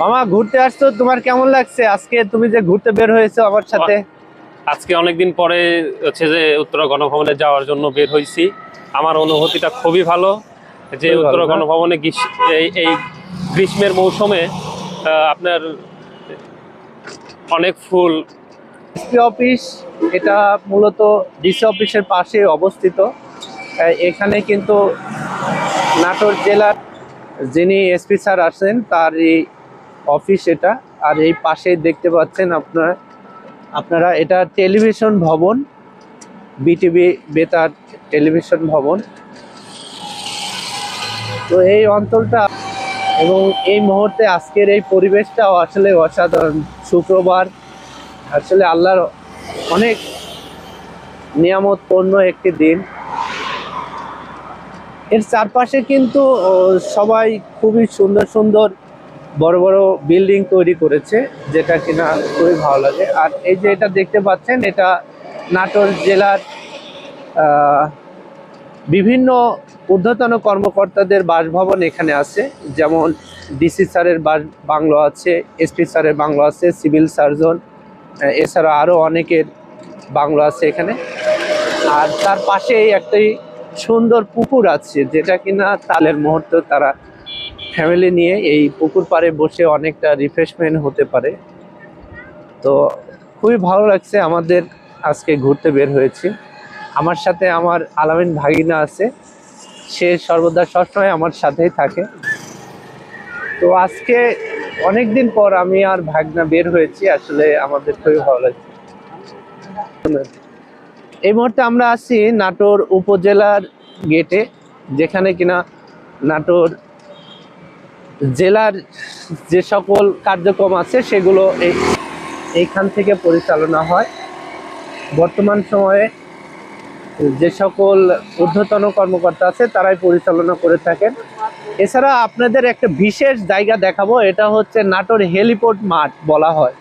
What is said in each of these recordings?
মামা ঘুরতে আসছো? তোমার কেমন লাগছে? আজকে তুমি যে ঘুরতে বের হয়েছো আমার সাথে। আজকে অনেকদিন পরে হচ্ছে যে উত্তরা গণভবনে যাওয়ার জন্য বের হয়েছি। আমার অনুভূতিটা খুবই ভালো যে উত্তরা গণভবনে এই গ্রীষ্মের মৌসুমে আপনার অনেক ফুল। এসপি অফিস এটা মূলত ডিসি অফিসের পাশে অবস্থিত। এখানে কিন্তু নাটোর জেলার যিনি এসপি স্যার আছেন তার এই অফিস এটা। আর এই পাশে দেখতে পাচ্ছেন আপনারা আপনারা, এটা টেলিভিশন ভবন, বিটিভি বেতার টেলিভিশন ভবন। তো এই অঞ্চলটা এবং এই মুহূর্তে আজকের এই পরিবেশটাও আসলে অসাধারণ। শুক্রবার আসলে আল্লাহর অনেক নিয়ামতপূর্ণ একটি দিন। এর চারপাশে কিন্তু সবাই খুবই সুন্দর সুন্দর বড় বড় বিল্ডিং তৈরি করেছে, যেটা কিনা খুবই ভালো লাগে। আর এই যে এটা দেখতে পাচ্ছেন, এটা নাটোর জেলার বিভিন্ন ঊর্ধ্বতন কর্মকর্তাদের বাসভবন এখানে আছে। যেমন ডিসি স্যারের বাস বাংলো আছে এসপি স্যারের বাংলো আছে, সিভিল সার্জন এছাড়া আরও অনেকের বাংলো আছে এখানে। আর তার পাশেই একটি সুন্দর পুকুর আছে, যেটা কিনা তালের মুহূর্ত তারা ফ্যামিলি নিয়ে এই পুকুর পাড়ে বসে অনেকটা রিফ্রেশমেন্ট হতে পারে। তো খুবই ভালো লাগছে আমাদের আজকে ঘুরতে বের হয়েছি। আমার সাথে আমার আলামিন ভাগিনা আছে। সে সর্বদা সবসময় আমার সাথেই থাকে। তো আজকে অনেক দিন পর আমি আর ভাগনা বের হয়েছি, আসলে আমাদের খুবই ভালো লাগছে। এই মুহূর্তে আমরা আছি নাটোর উপজেলার গেটে, যেখানে কিনা নাটোর জেলার যে সকল কার্যক্রম আছে সেগুলো এই এইখান থেকে পরিচালনা হয়। বর্তমান সময়ে যে সকল ঊর্ধ্বতন কর্মকর্তা আছে তারাই পরিচালনা করে থাকেন। এছাড়া আপনাদের একটা বিশেষ জায়গা দেখাবো, এটা হচ্ছে নাটোর হেলিপোর্ট মাঠ বলা হয়।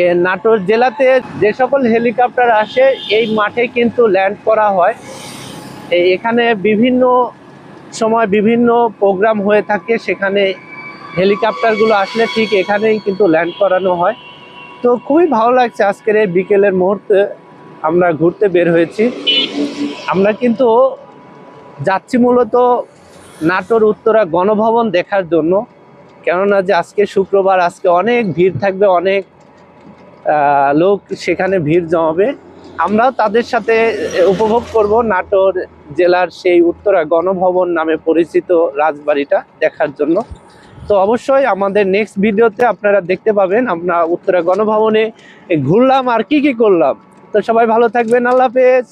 এ নাটোর জেলাতে যে সকল হেলিকপ্টার আসে, এই মাঠে কিন্তু ল্যান্ড করা হয়। এখানে বিভিন্ন সময় বিভিন্ন প্রোগ্রাম হয়ে থাকে, সেখানে হেলিকপ্টারগুলো আসলে ঠিক এখানেই কিন্তু ল্যান্ড করানো হয়। তো খুবই ভালো লাগছে আজকের এই বিকেলের মুহূর্তে আমরা ঘুরতে বের হয়েছি। আমরা কিন্তু যাচ্ছি মূলত নাটোর উত্তরা গণভবন দেখার জন্য। কেননা যে আজকে শুক্রবার, আজকে অনেক ভিড় থাকবে, অনেক লোক সেখানে ভিড় জমাবে। আমরাও তাদের সাথে উপভোগ করব নাটোর জেলার সেই উত্তরা গণভবন নামে পরিচিত রাজবাড়িটা দেখার জন্য। তো অবশ্যই আমাদের নেক্সট ভিডিওতে আপনারা দেখতে পাবেন, আমরা উত্তরা গণভবনে ঘুরলাম আর কি কি করলাম। তো সবাই ভালো থাকবেন, আল্লাহ হাফেজ।